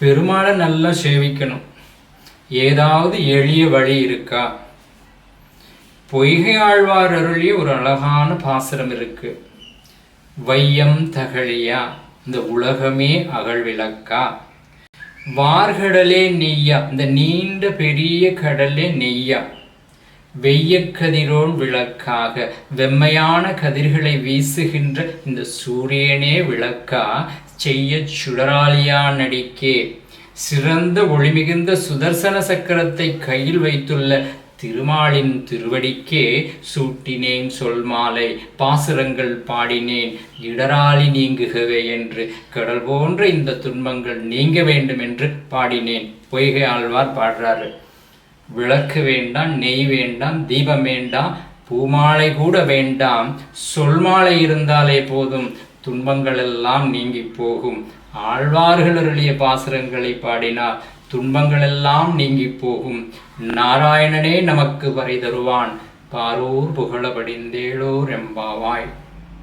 பெருமாளை நல்லா சேவிக்கணும். ஏதாவது எளிய வழி இருக்கா? பொய்கை ஆழ்வார் அருளிய ஒரு அழகான பாசுரம் இருக்கு. வையம் தகழியா இந்த உலகமே அகழ்விளக்கா வார்கடலே நெய்யா இந்த நீண்ட பெரிய கடலே நெய்யா? வெய்யக் கதிரோன் விளக்காக வெம்மையான கதிர்களை வீசுகின்ற இந்த சூரியனே விளக்கா செய்ய சுடராளியா நடிக்கே. சிறந்த ஒளிமிகுந்த சுதர்சன சக்கரத்தை கையில் வைத்துள்ள திருமாலின் திருவடிக்கே சூட்டினேன் சொல் மாலை பாசுரங்கள் பாடினேன் இடராளி நீங்குகவே என்று கடல் போன்ற இந்த துன்பங்கள் நீங்க வேண்டும் என்று பாடினேன். பொய்கை ஆழ்வார் பாடுறாரு. விளக்கு வேண்டாம் நெய் வேண்டாம் தீபம் வேண்டாம் பூமாலை கூட வேண்டாம். சொல்மாலை இருந்தாலே போதும் துன்பங்கள் எல்லாம் நீங்கி போகும். ஆழ்வார்கள் அருளிய பாசுரங்களை பாடினார் துன்பங்கள் எல்லாம் நீங்கி போகும். நாராயணனே நமக்கு வரை தருவான். பாரூர் புகழபடிந்தேளோர் எம்பாவாய்.